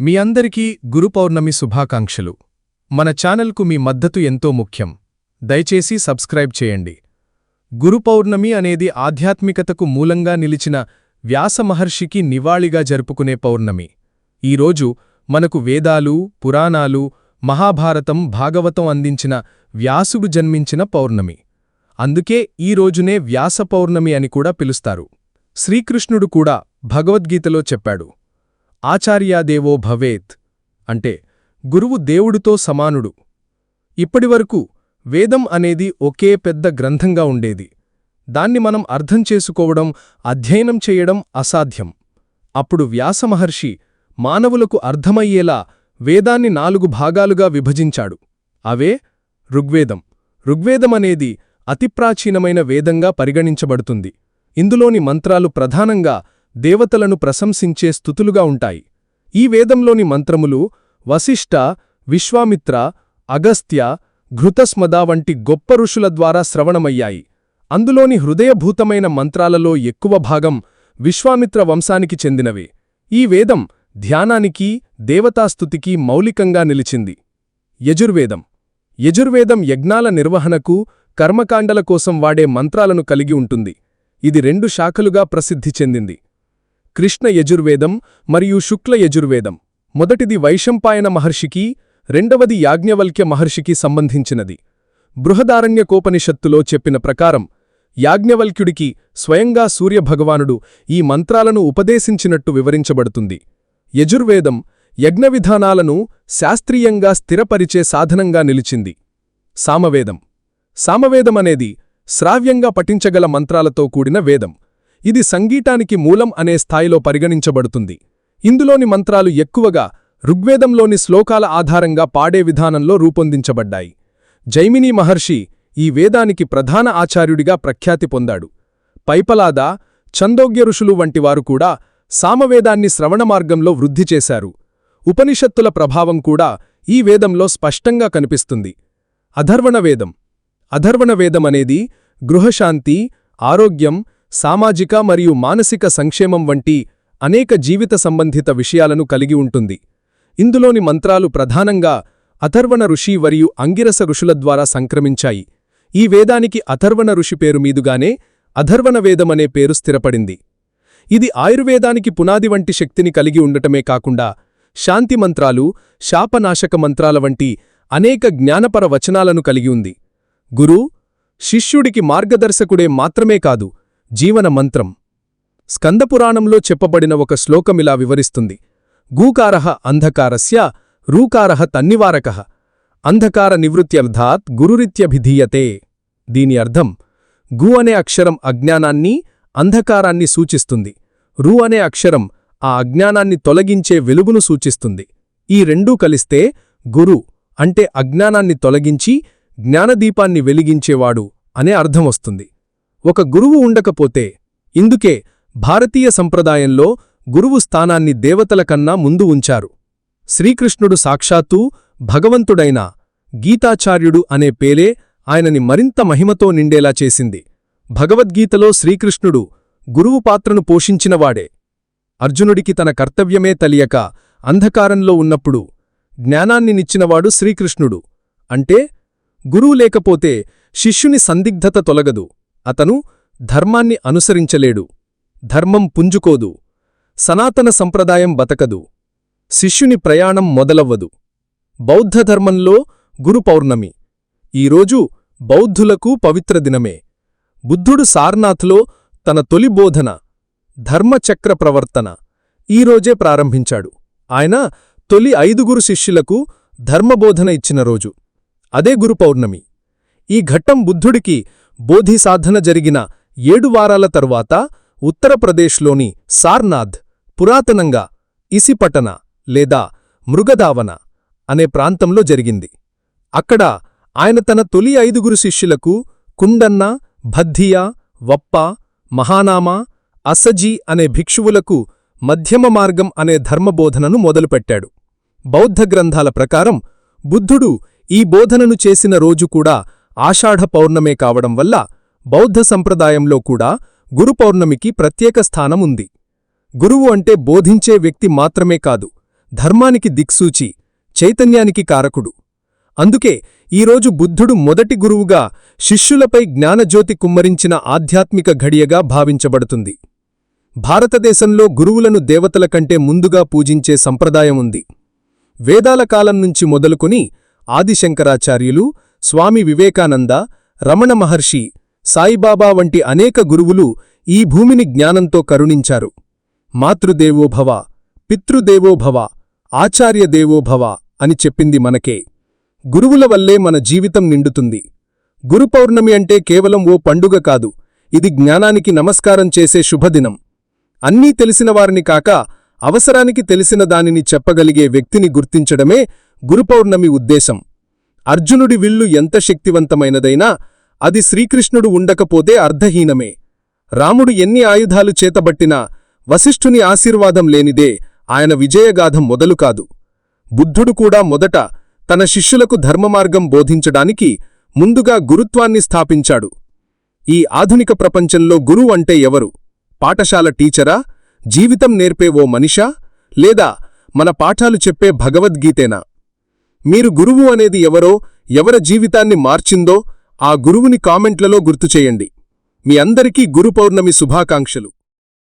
మీ అందరికీ గురు పౌర్ణమి శుభాకాంక్షలు. మన ఛానల్కు మీ మద్దతు ఎంతో ముఖ్యం. దయచేసి సబ్స్క్రైబ్ చేయండి. గురు పౌర్ణమి అనేది ఆధ్యాత్మికతకు మూలంగా నిలిచిన వ్యాసమహర్షికి నివాళిగా జరుపుకునే పౌర్ణమి. ఈరోజు మనకు వేదాలు పురాణాలు మహాభారతం భాగవతం అందించిన వ్యాసుడు జన్మించిన పౌర్ణమి. అందుకే ఈ రోజునే వ్యాస పౌర్ణమి అని కూడా పిలుస్తారు. శ్రీకృష్ణుడు కూడా భగవద్గీతలో చెప్పాడు. ఆచార్యాదేవో భవేత్ అంటే గురువు దేవుడితో సమానుడు. ఇప్పటివరకు వేదం అనేది ఒకే పెద్ద గ్రంథంగా ఉండేది. దాన్ని మనం అర్థం చేసుకోవడం అధ్యయనం చేయడం అసాధ్యం. అప్పుడు వ్యాసమహర్షి మానవులకు అర్థమయ్యేలా వేదాన్ని నాలుగు భాగాలుగా విభజించాడు. అవే ఋగ్వేదం. ఋగ్వేదమనేది అతిప్రాచీనమైన వేదంగా పరిగణించబడుతుంది. ఇందులోని మంత్రాలు ప్రధానంగా దేవతలను ప్రశంసించే స్థుతులుగా ఉంటాయి. ఈ వేదంలోని మంత్రములు వశిష్ఠ విశ్వామిత్ర అగస్త్య ఘృతస్మద వంటి గొప్ప ఋషుల ద్వారా శ్రవణమయ్యాయి. అందులోని హృదయభూతమైన మంత్రాలలో ఎక్కువ భాగం విశ్వామిత్ర వంశానికి చెందినవే. ఈ వేదం ధ్యానానికి దేవతాస్థుతికి మౌలికంగా నిలిచింది. యజుర్వేదం యజుర్వేదం యజ్ఞాల నిర్వహణకు కర్మకాండల కోసం వాడే మంత్రాలను కలిగి ఉంటుంది. ఇది రెండు శాఖలుగా ప్రసిద్ధి చెందింది. కృష్ణ యజుర్వేదం మరియు శుక్ల యజుర్వేదం. మొదటిది వైశంపాయన మహర్షికి రెండవది యాజ్ఞవల్క్య మహర్షికి సంబంధించినది. బృహదారణ్యకోపనిషత్తులో చెప్పిన ప్రకారం యాజ్ఞవల్క్యుడికి స్వయంగా సూర్యభగవానుడు ఈ మంత్రాలను ఉపదేశించినట్టు వివరించబడుతుంది. యజుర్వేదం యజ్ఞవిధానాలను శాస్త్రీయంగా స్థిరపరిచే సాధనంగా నిలిచింది. సామవేదం. సామవేదమనేది శ్రావ్యంగా పఠించగల మంత్రాలతో కూడిన వేదం. ఇది సంగీతానికి మూలం అనే స్థాయిలో పరిగణించబడుతుంది. ఇందులోని మంత్రాలు ఎక్కువగా ఋగ్వేదంలోని శ్లోకాల ఆధారంగా పాడే విధానంలో రూపొందించబడ్డాయి. జైమినీ మహర్షి ఈ వేదానికి ప్రధాన ఆచార్యుడిగా ప్రఖ్యాతి పొందాడు. పైపలాద ఛందోగ్య ఋషులు వంటివారు కూడా సామవేదాన్ని శ్రవణమార్గంలో వృద్ధి చేశారు. ఉపనిషత్తుల ప్రభావం కూడా ఈ వేదంలో స్పష్టంగా కనిపిస్తుంది. అధర్వణ వేదం. అధర్వణ వేదం అనేది గృహశాంతి ఆరోగ్యం సామాజిక మరియు మానసిక సంక్షేమం వంటి అనేక జీవిత సంబంధిత విషయాలను కలిగి ఉంటుంది. ఇందులోని మంత్రాలు ప్రధానంగా అథర్వణ ఋషి మరియు అంగిరస ఋషుల ద్వారా సంక్రమించాయి. ఈ వేదానికి అథర్వణ ఋషి పేరు మీదుగానే అథర్వణ వేదమనే పేరు స్థిరపడింది. ఇది ఆయుర్వేదానికి పునాది వంటి శక్తిని కలిగి ఉండటమే కాకుండా శాంతి మంత్రాలు శాపనాశక మంత్రాల వంటి అనేక జ్ఞానపర వచనాలను కలిగి ఉంది. గురు శిష్యుడికి మార్గదర్శకుడే మాత్రమే కాదు జీవన మంత్రం. స్కందపురాణంలో చెప్పబడిన ఒక శ్లోకమిలా వివరిస్తుంది. గూకారః అంధకారస్య రూకారః తన్నివారక. అంధకార నివృత్త్యర్థాత్ గురురిత్యభిధీయతే. దీని అర్థం గు అనే అక్షరం అజ్ఞానాన్ని అంధకారాన్ని సూచిస్తుంది. రు అనే అక్షరం ఆ అజ్ఞానాన్ని తొలగించే వెలుగును సూచిస్తుంది. ఈ రెండూ కలిస్తే గురు అంటే అజ్ఞానాన్ని తొలగించి జ్ఞానదీపాన్ని వెలిగించేవాడు అనే అర్థం వస్తుంది. ఒక గురువు ఉండకపోతే ఇందుకే భారతీయ సంప్రదాయంలో గురువు స్థానాన్ని దేవతల కన్నా ముందు ఉంచారు. శ్రీకృష్ణుడు సాక్షాత్తూ భగవంతుడైన గీతాచార్యుడు అనే పేలే ఆయనని మరింత మహిమతో నిండేలా చేసింది. భగవద్గీతలో శ్రీకృష్ణుడు గురువు పాత్రను పోషించినవాడే. అర్జునుడికి తన కర్తవ్యమే తెలియక అంధకారంలో ఉన్నప్పుడు జ్ఞానాన్ని నిచ్చినవాడు శ్రీకృష్ణుడు. అంటే గురువు లేకపోతే శిష్యుని సందిగ్ధత తొలగదు. అతను ధర్మాన్ని అనుసరించలేడు ధర్మం పుంజుకోదు సనాతన సంప్రదాయం బతకదు శిష్యుని ప్రయాణం మొదలవ్వదు. బౌద్ధధర్మంలో గురు పౌర్ణమి ఈరోజు బౌద్ధులకు పవిత్ర దినమే. బుద్ధుడు సార్నాథ్లో తన తొలి బోధన ధర్మచక్ర ప్రవర్తన ఈరోజే ప్రారంభించాడు. ఆయన తొలి ఐదుగురు శిష్యులకు ధర్మబోధన ఇచ్చిన రోజు. అదే గురు పౌర్ణమి. ఈ ఘట్టం బుద్ధుడికి బోధిసాధన జరిగిన ఏడు వారాల తరువాత ఉత్తరప్రదేశ్లోని సార్నాథ్ పురాతనంగా ఇసిపటన లేదా మృగదావన అనే ప్రాంతంలో జరిగింది. అక్కడ ఆయన తన తొలి ఐదుగురు శిష్యులకు కుండన్న భద్దియా వప్ప మహానామా అసజీ అనే భిక్షువులకు మధ్యమ మార్గం అనే ధర్మబోధనను మొదలుపెట్టాడు. బౌద్ధ గ్రంథాల ప్రకారం బుద్ధుడు ఈ బోధనను చేసిన రోజు కూడా ఆషాఢ పౌర్ణమే కావడం వల్ల బౌద్ధ సంప్రదాయంలో కూడా గురు పౌర్ణమికి ప్రత్యేక స్థానం ఉంది. గురువు అంటే బోధించే వ్యక్తి మాత్రమే కాదు ధర్మానికి దిక్సూచి చైతన్యానికి కారకుడు. అందుకే ఈరోజు బుద్ధుడు మొదటి గురువుగా శిష్యులపై జ్ఞానజ్యోతి కుమ్మరించిన ఆధ్యాత్మిక ఘడియగా భావించబడుతుంది. భారతదేశంలో గురువులను దేవతల కంటే ముందుగా పూజించే సంప్రదాయం ఉంది. వేదాల కాలం నుంచి మొదలుకొని ఆదిశంకరాచార్యులు స్వామి వివేకానంద రమణ మహర్షి సాయిబాబా వంటి అనేక గురువులు ఈ భూమిని జ్ఞానంతో కరుణించారు. మాతృదేవోభవ పితృదేవోభవ ఆచార్యదేవోభవ అని చెప్పింది మనకే. గురువుల వల్లే మన జీవితం నిండుతుంది. గురుపౌర్ణమి అంటే కేవలం ఓ పండుగ కాదు ఇది జ్ఞానానికి నమస్కారం చేసే శుభదినం. అన్నీ తెలిసినవారిని కాక అవసరానికి తెలిసిన దానిని చెప్పగలిగే వ్యక్తిని గుర్తించడమే గురుపౌర్ణమి ఉద్దేశం. అర్జునుడి విల్లు ఎంత శక్తివంతమైనదైనా అది శ్రీకృష్ణుడు ఉండకపోతే అర్ధహీనమే. రాముడు ఎన్ని ఆయుధాలు చేతబట్టినా వశిష్ఠుని ఆశీర్వాదం లేనిదే ఆయన విజయగాథం మొదలు కాదు. బుద్ధుడు కూడా మొదట తన శిష్యులకు ధర్మమార్గం బోధించడానికి ముందుగా గురుత్వాన్ని స్థాపించాడు. ఈ ఆధునిక ప్రపంచంలో గురువు అంటే ఎవరు? పాఠశాల టీచరా? జీవితం నేర్పే ఓ మనిషా? లేదా మన పాఠాలు చెప్పే భగవద్గీతేనా? మీరు గురువు అనేది ఎవరో ఎవర జీవితాన్ని మార్చిందో ఆ గురువుని కామెంట్లలో గుర్తు చేయండి. మీ అందరికీ గురు పౌర్ణమి శుభాకాంక్షలు.